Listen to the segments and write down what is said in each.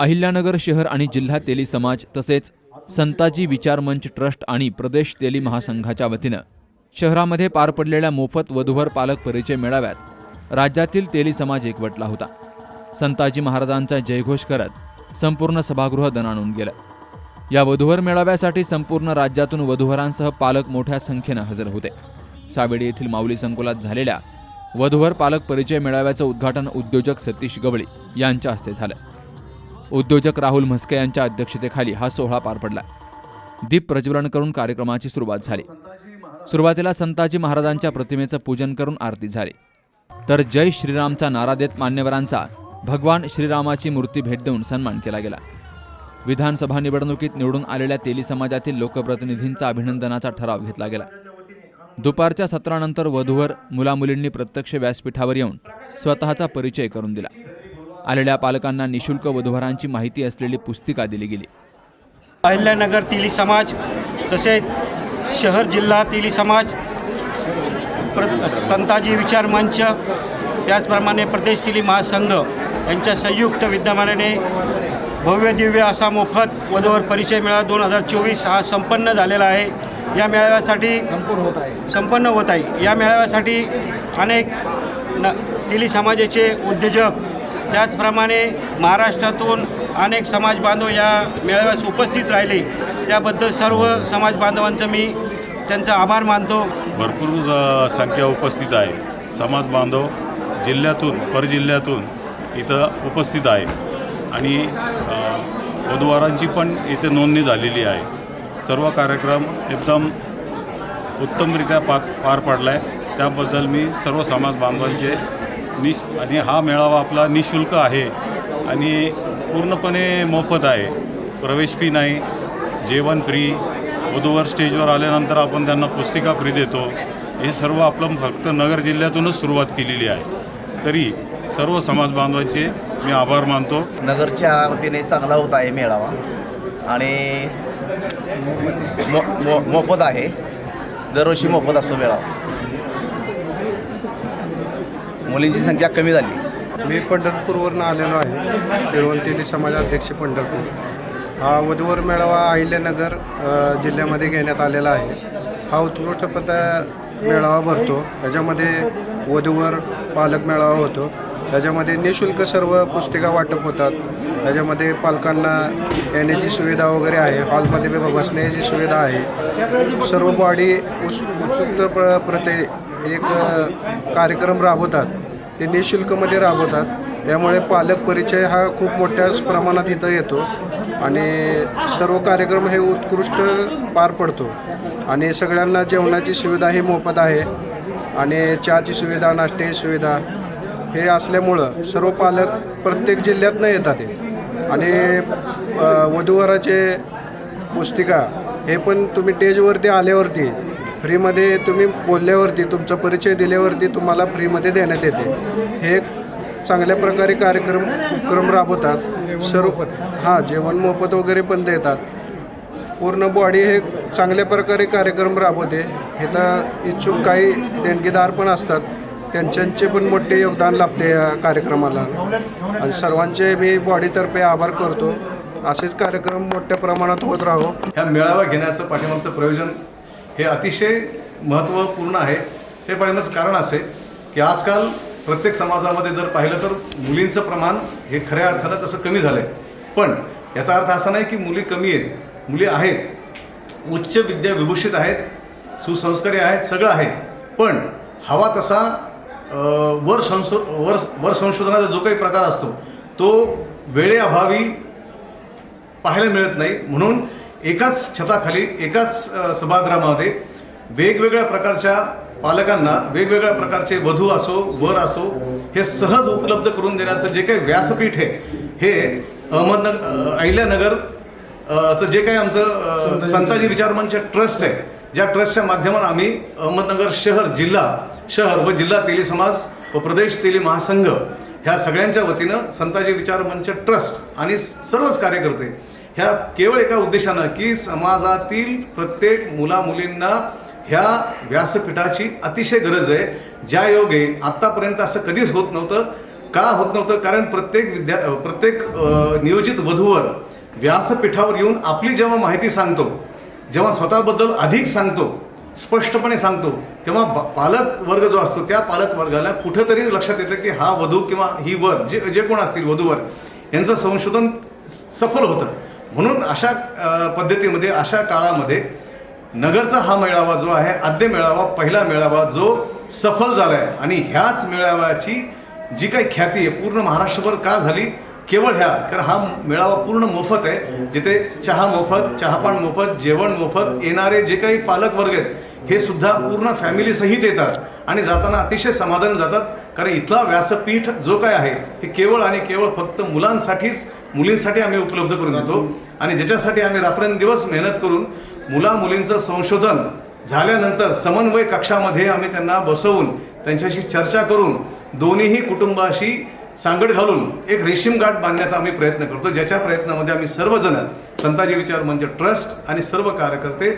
अहिल्यानगर शहर आणि जिल्हा तेली समाज तसेच संताजी विचार मंच ट्रस्ट आणि प्रदेश तेली महासंघाच्या वतीनं शहरामध्ये पार पडलेल्या मोफत वधूवर पालक परिचय मेळाव्यात राज्यातील तेली समाज एकवटला होता. संताजी महाराजांचा जयघोष करत संपूर्ण सभागृह दणाणून गेलं. या वधूवर मेळाव्यासाठी संपूर्ण राज्यातून वधूवरांसह पालक मोठ्या संख्येनं हजर होते. सावेडी येथील माऊली संकुलात झालेल्या वधूवर पालक परिचय मेळाव्याचं उद्घाटन उद्योजक सतीश गवळी यांच्या हस्ते झालं. उद्योजक राहुल म्हस्के यांच्या अध्यक्षतेखाली हा सोहळा पार पडला. दीप प्रज्वलन करून कार्यक्रमाची सुरुवात झाली. सुरुवातीला संताजी महाराजांच्या प्रतिमेचं पूजन करून आरती झाली. तर जय श्रीरामचा नारा देत मान्यवरांचा भगवान श्रीरामाची मूर्ती भेट देऊन सन्मान केला गेला. विधानसभा निवडणुकीत निवडून आलेल्या तेली समाजातील लोकप्रतिनिधींचा अभिनंदनाचा ठराव घेतला गेला. दुपारच्या सत्रानंतर वधूवर मुलामुलींनी प्रत्यक्ष व्यासपीठावर येऊन स्वतःचा परिचय करून दिला. आलेल्या पालकांना निशुल्क वधूवरांची माहिती असलेली पुस्तिका दिली गेली. अहिल्यानगर तिली समाज तसेच शहर जिल्हा तिली समाज प्र संताजी विचार मंच त्याचप्रमाणे प्रदेश तिली महासंघ यांच्या संयुक्त विद्यमानाने भव्य दिव्य असा मोफत वधूवर परिचय मेळावा दोन हजार चोवीस हा संपन्न झालेला आहे. या मेळाव्यासाठी संपूर्ण होत आहे. संपन्न होत आहे. या मेळाव्यासाठी अनेक न तिली समाजाचे उद्योजक त्याचप्रमाणे महाराष्ट्रातून अनेक समाज बांधव या मेळाव्यास उपस्थित राहिले. त्याबद्दल सर्व समाज बांधवांचं मी त्यांचा आभार मानतो. भरपूर संख्या उपस्थित आहे. समाज बांधव जिल्ह्यातून परजिल्ह्यातून इथं उपस्थित आहे. आणि वधुवारांची पण इथे नोंदणी झालेली आहे. सर्व कार्यक्रम एकदम उत्तमरित्या पा पार पडला आहे त्याबद्दल मी सर्व समाज बांधवांचे निश आणि हा मेळावा आपला निशुल्क आहे आणि पूर्णपणे मोफत आहे. प्रवेश फी नाही जेवण फ्री वधूवर स्टेजवर आल्यानंतर आपण त्यांना पुस्तिका फ्री देतो. हे सर्व आपलं फक्त नगर जिल्ह्यातूनच सुरुवात केलेली आहे. तरी सर्व समाज बांधवांचे मी आभार मानतो. नगरच्या वतीने चांगला होत आहे मेळावा. आणि मो मो मोफत आहे. दरवर्षी मोफत असतो मेळावा. मुलींची संख्या कमी झाली. मी पंढरपूरवरून आलेलो आहे. तिळवंतेली समाजाध्यक्ष पंढरपूर. हा वधूवर मेळावा अहिल्यानगर जिल्ह्यामध्ये घेण्यात आलेला आहे. हा उत्कृष्ट पद मेळावा भरतो. याच्यामध्ये वधूवर पालक मेळावा होतो. याच्यामध्ये निशुल्क सर्व पुस्तिका वाटप होतात. याच्यामध्ये पालकांना येण्याची सुविधा वगैरे आहे. हॉलमध्ये बसण्याची सुविधा आहे. सर्व बॉडी उस उत्सुक प्र प्रते एक कार्यक्रम राबवतात. ते निशुल्कमध्ये राबवतात. त्यामुळे पालक परिचय हा खूप मोठ्या प्रमाणात इथं येतो आणि सर्व कार्यक्रम हे उत्कृष्ट पार पडतो. आणि सगळ्यांना जेवणाची सुविधा ही मोफत आहे आणि चहाची सुविधा नाश्त्याची सुविधा हे असल्यामुळं सर्व पालक प्रत्येक जिल्ह्यातनं येतात हे. आणि वधूवराचे पुस्तिका हे पण तुम्ही टेजवरती आल्यावरती फ्रीमध्ये तुम्ही बोलल्यावरती तुमचा परिचय दिल्यावरती तुम्हाला फ्रीमध्ये देण्यात येते. हे एक चांगल्या प्रकारे कार्यक्रम उपक्रम राबवतात. सर्व हां जेवण मोफत वगैरे पण देतात. पूर्ण बॉडी हे चांगल्या प्रकारे कार्यक्रम राबवते. हे तर इच्छुक काही देणगीदार पण असतात. त्यांच्यांचे पण मोठे योगदान लाभते या कार्यक्रमाला. आणि सर्वांचे मी बॉडीतर्फे आभार करतो. असेच कार्यक्रम मोठ्या प्रमाणात होत राहो. ह्या मेळावा घेण्याचं पाठिंबाचं प्रयोजन हे अतिशय महत्त्वपूर्ण आहे. हे पाठिंबाचं कारण असे की आजकाल प्रत्येक समाजामध्ये जर पाहिलं तर मुलींचं प्रमाण हे खऱ्या अर्थानं तसं कमी झालं आहे पण याचा अर्थ असा नाही की मुली कमी आहेत. मुली आहेत. उच्च विद्या विभूषित आहेत. सुसंस्कारी आहेत. सगळं आहे. पण हवा तसा वर संशो वर वर संशोधनाचा जो काही प्रकार असतो तो वेळेअभावी पाहायला मिळत नाही. म्हणून एकाच छताखाली एकाच सभागृहामध्ये वेगवेगळ्या प्रकारच्या पालकांना वेगवेगळ्या प्रकारचे वधू असो वर असो हे सहज उपलब्ध करून देण्याचं जे काही व्यासपीठ आहे हे अहमदनगर अहिल्यानगर चं जे काही आमचं संताजी विचार मंच ट्रस्ट आहे ज्या ट्रस्टच्या माध्यमातून आम्ही अहमदनगर शहर जिल्हा शहर व जिल्हा तेली समाज व प्रदेश तेली महासंघ ह्या सगळ्यांच्या वतीनं संताजी विचार मंच ट्रस्ट आणि सर्वच कार्यकर्ते ह्या केवळ एका उद्देशानं की समाजातील प्रत्येक मुला मुलींना ह्या व्यासपीठाची अतिशय गरज आहे. ज्या योगे आत्तापर्यंत असं कधीच होत नव्हतं का होत नव्हतं कारण प्रत्येक विद्या प्रत्येक नियोजित वधूवर व्यासपीठावर येऊन आपली जेव्हा माहिती सांगतो जेव्हा स्वतःबद्दल अधिक सांगतो स्पष्टपणे सांगतो तेव्हा पालक वर्ग जो असतो त्या पालक वर्गाला कुठंतरी लक्षात येतं की हा वधू किंवा ही वर जे जे कोण असतील वधूवर यांचं संशोधन सफल होतं. म्हणून अशा पद्धतीमध्ये अशा काळामध्ये नगरचा हा मेळावा जो आहे आद्य मेळावा पहिला मेळावा जो सफल झाला आहे आणि ह्याच मेळाव्याची जी काही ख्याती आहे पूर्ण महाराष्ट्रभर का झाली? केवळ ह्या कारण हा मेळावा पूर्ण मोफत आहे. जिथे चहा मोफत चहापान मोफत जेवण मोफत येणारे जे काही पालक वर्ग आहेत हे सुद्धा पूर्ण फॅमिलीसहित येतात आणि जाताना अतिशय समाधान जातात. कारण इथला व्यासपीठ जो काय आहे हे केवळ आणि केवळ फक्त मुलांसाठीच मुलींसाठी आम्ही उपलब्ध करून देतो. आणि ज्याच्यासाठी आम्ही रात्रंदिवस मेहनत करून मुला मुलींचं संशोधन झाल्यानंतर समन्वय कक्षामध्ये आम्ही त्यांना बसवून त्यांच्याशी चर्चा करून दोन्हीही कुटुंबाशी सांगड घालून एक रेशीम गाठ बांधण्याचा आम्ही प्रयत्न करतो. ज्याच्या प्रयत्नामध्ये आम्ही सर्वजण संताजी विचार मंच ट्रस्ट आणि सर्व कार्यकर्ते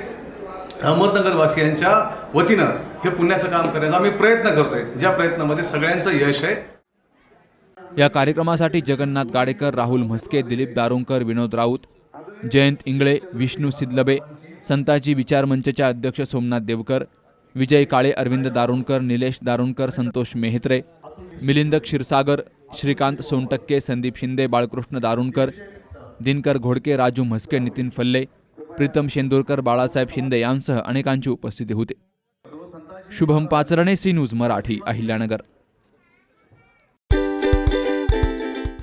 अहमदनगरवासियांच्या वतीनं हे पुण्याचं काम करण्याचा आम्ही प्रयत्न करतोय. ज्या प्रयत्नामध्ये सगळ्यांचं यश आहे या कार्यक्रमासाठी जगन्नाथ गाडेकर राहुल म्हस्के दिलीप दारुंकर विनोद राऊत जयंत इंगळे विष्णू सिदलबे संताजी विचार मंचच्या अध्यक्ष सोमनाथ देवकर विजय काळे अरविंद दारुणकर निलेश दारुणकर संतोष मेहत्रे मिलिंद क्षीरसागर श्रीकांत सोनटक्के संदीप शिंदे बाळकृष्ण दारुणकर दिनकर घोडके राजू म्हस्के नितीन फल्ले प्रीतम शेंदूरकर बाळासाहेब शिंदे यांसह अनेकांची उपस्थिती होती. Shubham Pacharne C news Marathi Ahilyanagar.